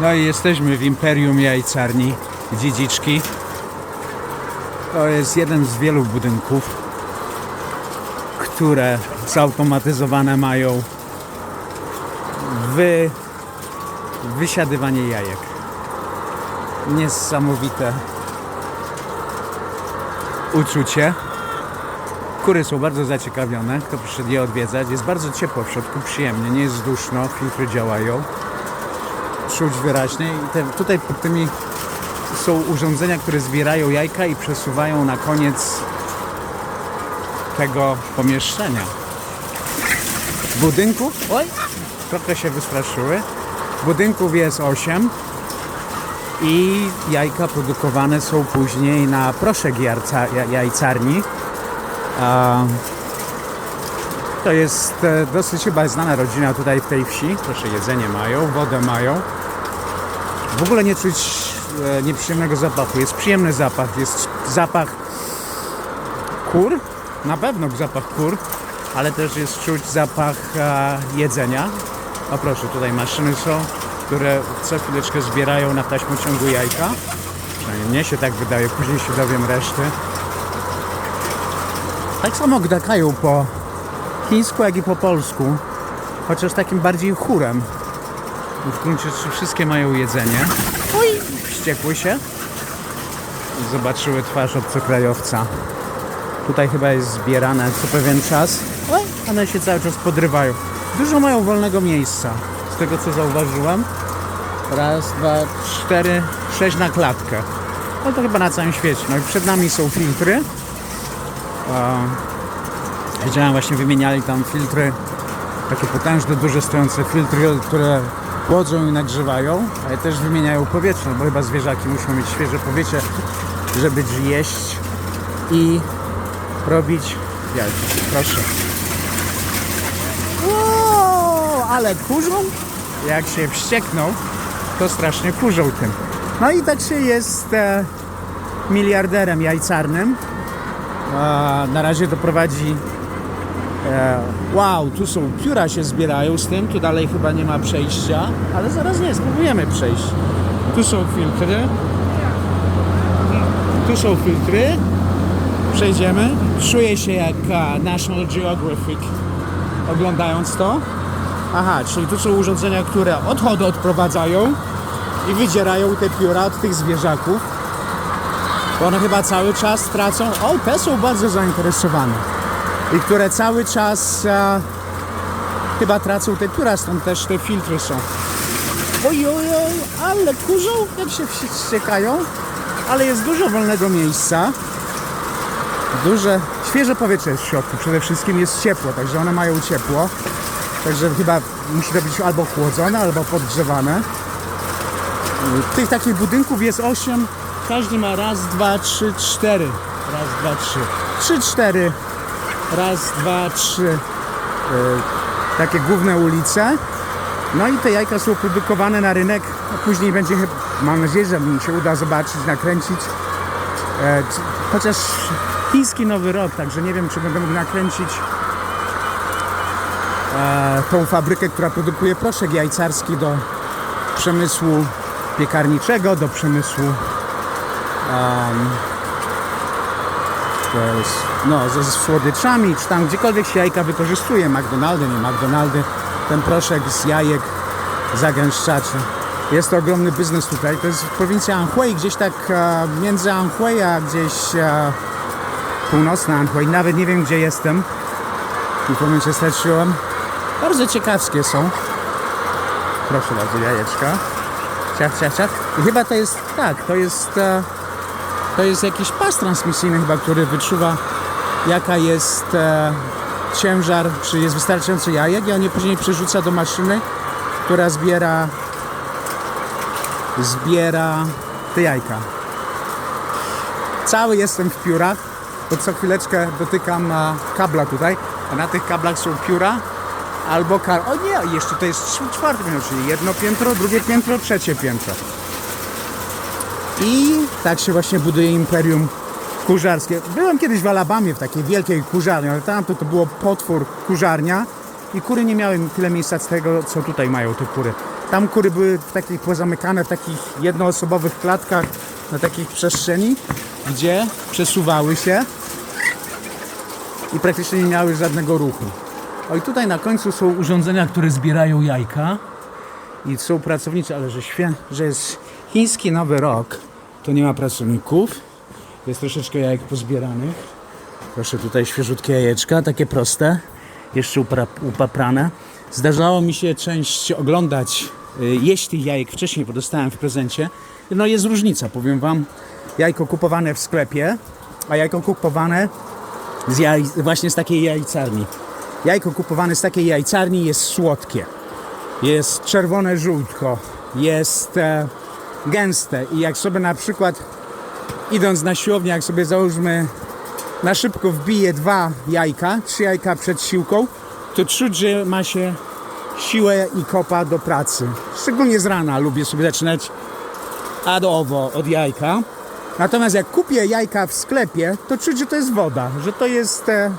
No i jesteśmy w Imperium Jajcarni Dziedziczki. To jest jeden z wielu budynków, które zautomatyzowane mają wy, wysiadywanie jajek. Niesamowite uczucie. Kury są bardzo zaciekawione, kto przyszedł je odwiedzać. Jest bardzo ciepło w środku, przyjemnie, nie jest duszno, filtry działają. Czuć wyraźnie i te, tutaj pod tymi są urządzenia, które zbierają jajka i przesuwają na koniec tego pomieszczenia. Budynków, oj, trochę się wystraszyły. Budynków jest 8 i jajka produkowane są później na proszek jajcarni. To jest e, dosyć chyba znana rodzina tutaj w tej wsi. Proszę, jedzenie mają, wodę mają. W ogóle nie czuć e, nieprzyjemnego zapachu. Jest przyjemny zapach. Jest zapach kur. Na pewno zapach kur, ale też jest czuć zapach e, jedzenia. O proszę, tutaj maszyny są, które co chwileczkę zbierają na taśmociągu jajka. Przynajmniej mnie się tak wydaje, później się dowiem reszty. Tak samo gdakają po chińsku, jak i po polsku, chociaż takim bardziej chórem. W gruncie rzeczy wszystkie mają jedzenie. Oj, wściekły się. Zobaczyły twarz obcokrajowca. Tutaj chyba jest zbierane co pewien czas. Oj, one się cały czas podrywają. Dużo mają wolnego miejsca, z tego co zauważyłem. Raz, dwa, cztery, sześć na klatkę. No to chyba na całym świecie. No i przed nami są filtry. Widziałem właśnie wymieniali tam filtry, takie potężne, duże stojące filtry, które chłodzą i nagrzewają, ale też wymieniają powietrze, bo chyba zwierzaki muszą mieć świeże powietrze, żeby jeść i robić jajka. Proszę. Wow, ale kurzą? Jak się wściekną, to strasznie kurzą tym. No i tak się jest e, miliarderem jajcarnym. Na razie doprowadzi. E, wow, tu są pióra się zbierają z tym, tu dalej chyba nie ma przejścia, ale zaraz nie, spróbujemy przejść. Tu są filtry. Tu są filtry. Przejdziemy. Czuję się jak e, National Geographic oglądając to. Aha, czyli tu są urządzenia, które odchody odprowadzają i wydzierają te pióra od tych zwierzaków. Bo one chyba cały czas tracą. O, te są bardzo zainteresowane. I które cały czas e, chyba tracą te pióra, stąd też te filtry są. Oj, oj, oj, ale kurzą, jak się wściekają. Ale jest dużo wolnego miejsca. Duże, świeże powietrze jest w środku. Przede wszystkim jest ciepło, także one mają ciepło. Także chyba musi to być albo chłodzone, albo podgrzewane. Tych takich budynków jest 8. Każdy ma raz, dwa, trzy, cztery. Raz, dwa, trzy. Trzy, cztery. Raz, dwa, trzy. Yy, takie główne ulice. No i te jajka są produkowane na rynek. A później będzie, chyba- mam nadzieję, że mi się uda zobaczyć, nakręcić. E, chociaż chiński nowy rok, także nie wiem, czy będę mógł nakręcić e, tą fabrykę, która produkuje proszek jajcarski do przemysłu piekarniczego, do przemysłu jest, no, ze, ze słodyczami, czy tam gdziekolwiek się jajka wykorzystuje, McDonaldy, nie McDonaldy, ten proszek z jajek zagęszczaczy. Jest to ogromny biznes tutaj. To jest prowincja Anhui, gdzieś tak e, między Anhui a gdzieś e, północna Anhui. Nawet nie wiem, gdzie jestem. I w momencie straciłem. Bardzo ciekawskie są. Proszę bardzo, jajeczka. Ciach, ciach, ciach. Chyba to jest, tak, to jest, e, to jest jakiś pas transmisyjny chyba, który wyczuwa jaka jest e, ciężar, czy jest wystarczający jajek i on je później przerzuca do maszyny, która zbiera zbiera te jajka. Cały jestem w piórach, bo co chwileczkę dotykam e, kabla tutaj, a na tych kablach są pióra albo kar... O nie, jeszcze to jest czw- czwarte piętro, czyli jedno piętro, drugie piętro, trzecie piętro. I tak się właśnie buduje imperium kurzarskie. Byłem kiedyś w Alabamie w takiej wielkiej kurzarni, ale tam to, było potwór kurzarnia i kury nie miały tyle miejsca z tego, co tutaj mają te kury. Tam kury były w takich pozamykane w takich jednoosobowych klatkach na takich przestrzeni, gdzie przesuwały się i praktycznie nie miały żadnego ruchu. O i tutaj na końcu są urządzenia, które zbierają jajka i są pracownicze, ale że, świę, że jest chiński nowy rok, to nie ma pracowników. Jest troszeczkę jajek pozbieranych. Proszę tutaj świeżutkie jajeczka, takie proste, jeszcze upaprane. Zdarzało mi się część oglądać, y, jeść tych jajek wcześniej, bo dostałem w prezencie. No jest różnica, powiem Wam. Jajko kupowane w sklepie, a jajko kupowane z jaj, właśnie z takiej jajcarni. Jajko kupowane z takiej jajcarni jest słodkie. Jest czerwone żółtko, jest e, gęste i jak sobie na przykład idąc na siłownię, jak sobie załóżmy na szybko wbije dwa jajka, trzy jajka przed siłką, to czuć, że ma się siłę i kopa do pracy. Szczególnie z rana lubię sobie zaczynać adowo od jajka. Natomiast jak kupię jajka w sklepie, to czuć, że to jest woda, że to jest e,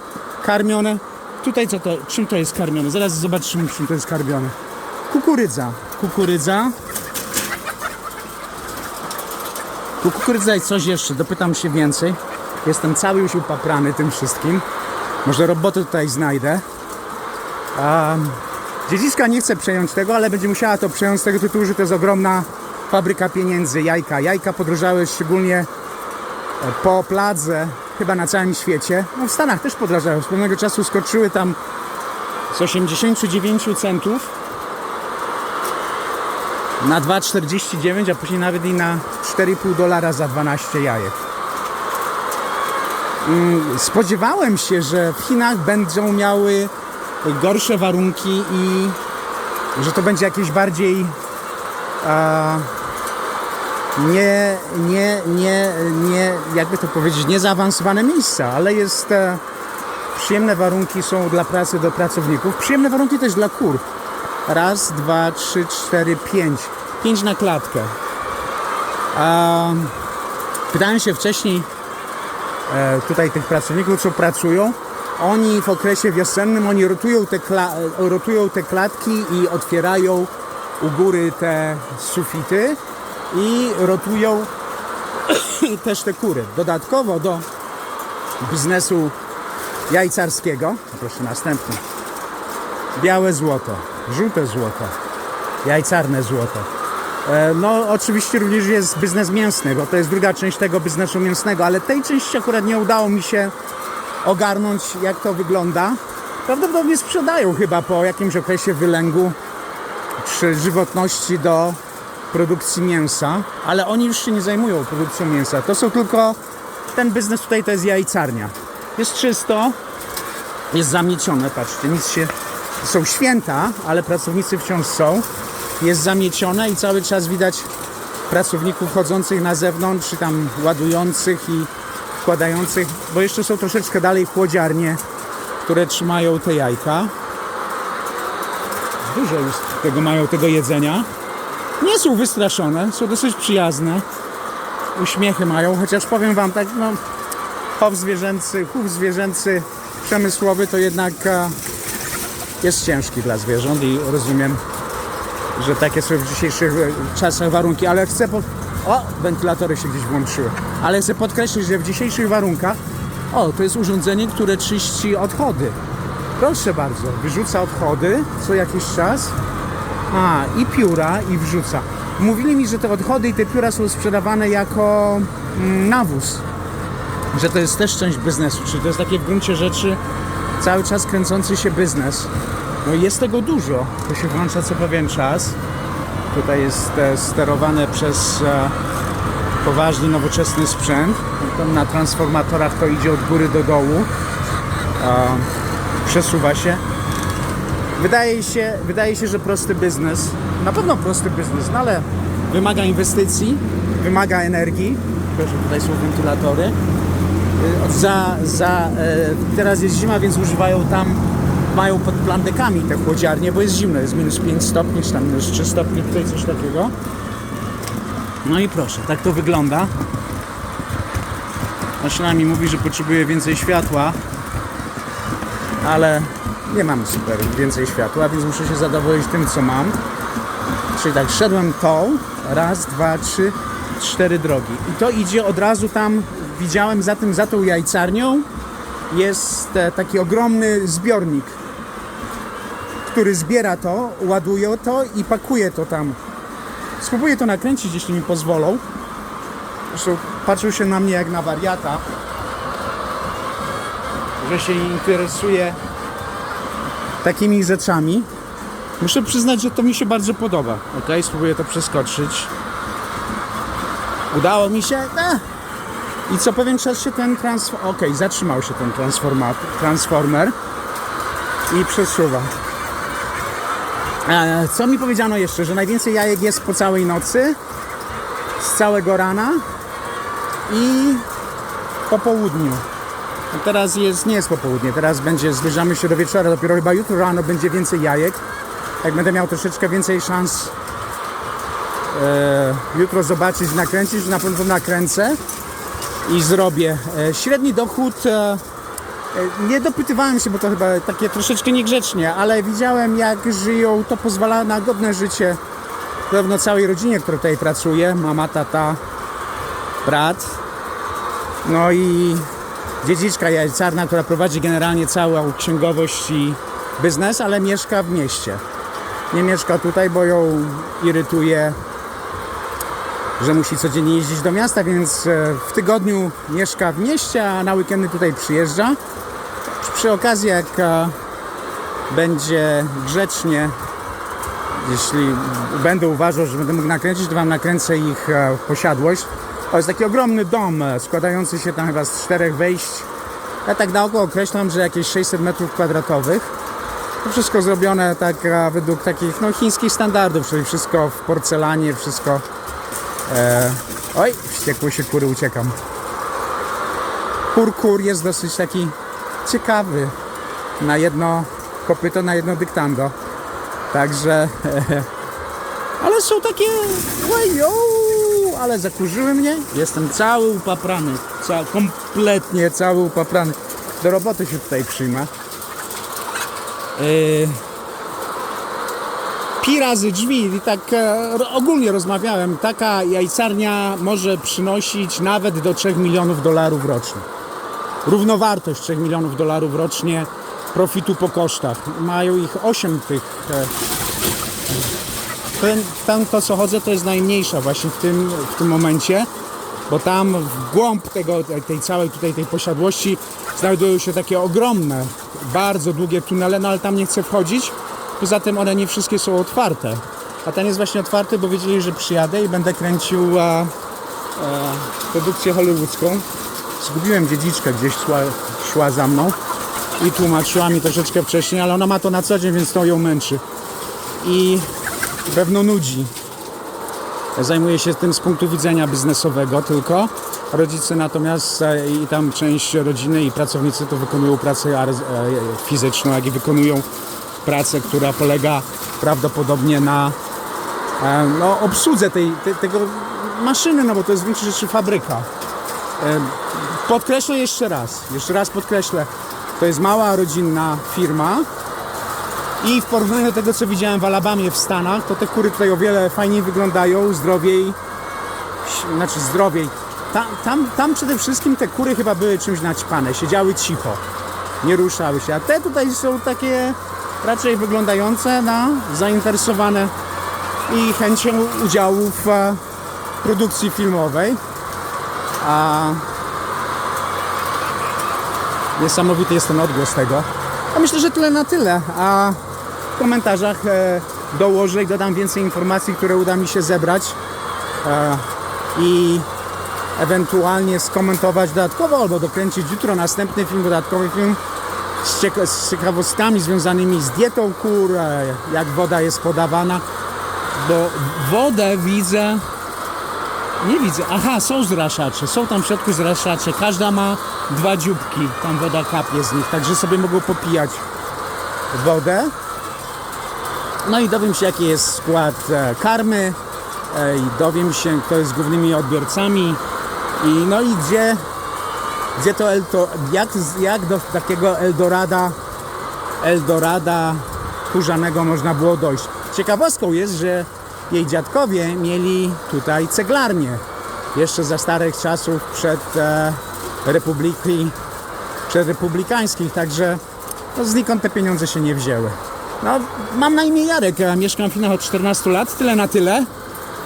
karmione. Tutaj co to, czym to jest karmione? Zaraz zobaczymy, czym to jest karmione. Kukurydza. Kukurydza. Tu kukurydza i coś jeszcze, dopytam się więcej. Jestem cały już upaprany tym wszystkim. Może robotę tutaj znajdę. Um, dziedziczka nie chce przejąć tego, ale będzie musiała to przejąć z tego tytułu, że to jest ogromna fabryka pieniędzy, jajka. Jajka podrożały szczególnie e, po pladze, chyba na całym świecie. No w Stanach też podrożały. Z pewnego czasu skoczyły tam z 89 centów na 2,49, a później nawet i na 4,5 dolara za 12 jajek. Mm, Spodziewałem się, że w Chinach będą miały gorsze warunki i że to będzie jakieś bardziej a, nie, nie, nie, nie, jakby to powiedzieć, nie zaawansowane miejsca, ale jest e, przyjemne warunki są dla pracy do pracowników, przyjemne warunki też dla kur. Raz, dwa, trzy, cztery, pięć. Pięć na klatkę. Pytałem się wcześniej e, tutaj tych pracowników, co pracują. Oni w okresie wiosennym, oni rotują te, rotują te klatki i otwierają u góry te sufity i rotują też te kury. Dodatkowo do biznesu jajcarskiego, proszę następny, białe złoto, żółte złoto, jajcarne złoto. E, No, oczywiście również jest biznes mięsny, bo to jest druga część tego biznesu mięsnego, ale tej części akurat nie udało mi się ogarnąć, jak to wygląda. Prawdopodobnie sprzedają chyba po jakimś okresie wylęgu czy żywotności do produkcji mięsa, ale oni już się nie zajmują produkcją mięsa. To są tylko, ten biznes tutaj to jest jajcarnia. Jest czysto, jest zamiecione, patrzcie, nic się, są święta, ale pracownicy wciąż są. Jest zamiecione i cały czas widać pracowników chodzących na zewnątrz, czy tam ładujących i wkładających, bo jeszcze są troszeczkę dalej chłodziarnie, które trzymają te jajka. Dużo już tego mają, tego jedzenia. Nie są wystraszone, są dosyć przyjazne. Uśmiechy mają, chociaż powiem wam tak, no chów zwierzęcy, chów zwierzęcy przemysłowy to jednak e, jest ciężki dla zwierząt i rozumiem, że takie są w dzisiejszych e, czasach warunki, ale chcę po... O, wentylatory się gdzieś włączyły. Ale chcę podkreślić, że w dzisiejszych warunkach o, to jest urządzenie, które czyści odchody. Proszę bardzo, wyrzuca odchody co jakiś czas. A, i pióra, i wrzuca. Mówili mi, że te odchody i te pióra są sprzedawane jako mm, nawóz. Że to jest też część biznesu, czyli to jest takie w gruncie rzeczy cały czas kręcący się biznes. No jest tego dużo. To się włącza co pewien czas. Tutaj jest e, sterowane przez e, poważny, nowoczesny sprzęt. Na transformatorach to idzie od góry do dołu. Przesuwa się. Wydaje się, wydaje się, że prosty biznes, na pewno prosty biznes, no ale wymaga inwestycji, wymaga energii. Proszę, tutaj są wentylatory. Y, Za, za, e, teraz jest zima, więc używają tam, mają pod plandekami te chłodziarnie, bo jest zimno, jest minus 5 stopni, czy tam minus 3 stopnie, tutaj coś takiego. No i proszę, tak to wygląda. Maszyna mi mówi, że potrzebuje więcej światła, ale nie mam super więcej światła, więc muszę się zadowolić tym, co mam. Czyli tak, szedłem tą, raz, dwa, trzy, cztery drogi. I to idzie od razu tam, widziałem za tym, za tą jajcarnią jest e, taki ogromny zbiornik, który zbiera to, ładuje to i pakuje to tam. Spróbuję to nakręcić, jeśli mi pozwolą. Zresztą patrzył się na mnie jak na wariata, że się interesuje takimi rzeczami. Muszę przyznać, że to mi się bardzo podoba. Ok, spróbuję to przeskoczyć. Udało mi się. E. I co pewien czas się ten transformer. Ok, zatrzymał się ten transformer i przesuwa. E, co mi powiedziano jeszcze, że najwięcej jajek jest po całej nocy, z całego rana i po południu. A teraz jest, nie jest popołudnie, teraz będzie, zbliżamy się do wieczora, dopiero chyba jutro rano będzie więcej jajek. Jak będę miał troszeczkę więcej szans e, jutro zobaczyć, nakręcić, na pewno nakręcę i zrobię. E, średni dochód, e, e, nie dopytywałem się, bo to chyba takie troszeczkę niegrzecznie, ale widziałem jak żyją, to pozwala na godne życie pewno całej rodzinie, która tutaj pracuje, mama, tata, brat, no i dziedziczka jajcarna, która prowadzi generalnie całą księgowość i biznes, ale mieszka w mieście. Nie mieszka tutaj, bo ją irytuje, że musi codziennie jeździć do miasta, więc e, w tygodniu mieszka w mieście, a na weekendy tutaj przyjeżdża. Przy okazji, jak e, będzie grzecznie, jeśli będę uważał, że będę mógł nakręcić, to wam nakręcę ich e, posiadłość. To jest taki ogromny dom, składający się tam chyba z czterech wejść. Ja tak na oko określam, że jakieś 600 metrów kwadratowych. To wszystko zrobione tak według takich no, chińskich standardów, czyli wszystko w porcelanie, wszystko... E, oj, wściekły się kury, uciekam. Kur kur jest dosyć taki ciekawy. Na jedno kopyto, na jedno dyktando. Także... ale są takie... Łajo, ale zakurzyły mnie. Jestem cały upaprany. Ca kompletnie cały upaprany. Do roboty się tutaj przyjmę. Yy, pi razy drzwi i tak e, ogólnie rozmawiałem. Taka jajcarnia może przynosić nawet do 3 milionów dolarów rocznie. Równowartość 3 milionów dolarów rocznie profitu po kosztach. Mają ich 8 tych. E, ten, tam to co chodzę to jest najmniejsza właśnie w tym, w tym momencie, bo tam w głąb tego, tej całej tutaj tej posiadłości znajdują się takie ogromne, bardzo długie tunele, no ale tam nie chcę wchodzić. Poza tym one nie wszystkie są otwarte. A ten jest właśnie otwarty, bo wiedzieli, że przyjadę i będę kręcił e, e, produkcję hollywoodzką. Zgubiłem dziedziczkę gdzieś szła, szła za mną i tłumaczyła mi troszeczkę wcześniej, ale ona ma to na co dzień, więc to ją męczy. I pewno nudzi. Zajmuję się tym z punktu widzenia biznesowego tylko. Rodzice natomiast e, i tam część rodziny i pracownicy to wykonują pracę e, fizyczną, jak i wykonują pracę, która polega prawdopodobnie na e, no, obsłudze tej, te, tego maszyny, no bo to jest w większej rzeczy fabryka. E, Podkreślę jeszcze raz, jeszcze raz podkreślę, to jest mała rodzinna firma, i w porównaniu do tego, co widziałem w Alabamie w Stanach, to te kury tutaj o wiele fajniej wyglądają, zdrowiej, znaczy zdrowiej. Tam, tam, tam przede wszystkim te kury chyba były czymś naćpane, siedziały cicho, nie ruszały się, a te tutaj są takie raczej wyglądające na zainteresowane i chęcią udziału w e, produkcji filmowej. A niesamowity jest ten odgłos tego. A myślę, że tyle na tyle. A w komentarzach e, dołożę i dodam więcej informacji, które uda mi się zebrać e, i ewentualnie skomentować dodatkowo albo dokręcić jutro następny film, dodatkowy film z, cieka- z ciekawostkami związanymi z dietą kur, e, jak woda jest podawana, bo wodę widzę nie widzę. Aha, są zraszacze. Są tam w środku zraszacze. Każda ma dwa dzióbki. Tam woda kapie z nich. Także sobie mogą popijać wodę. No i dowiem się, jaki jest skład e, karmy. E, I dowiem się, kto jest głównymi odbiorcami. I no i gdzie, gdzie to, el, to jak, jak do takiego Eldorada Eldorada kurzanego można było dojść. Ciekawostką jest, że jej dziadkowie mieli tutaj ceglarnię. Jeszcze za starych czasów przed e, republiki, przed republikańskich, także no, znikąd te pieniądze się nie wzięły. No, mam na imię Jarek, a mieszkam w Chinach od 14 lat, tyle na tyle.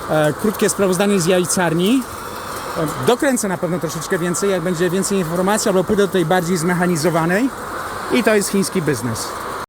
E, krótkie sprawozdanie z jajcarni. Dokręcę na pewno troszeczkę więcej, jak będzie więcej informacji, albo pójdę do tej bardziej zmechanizowanej. I to jest chiński biznes.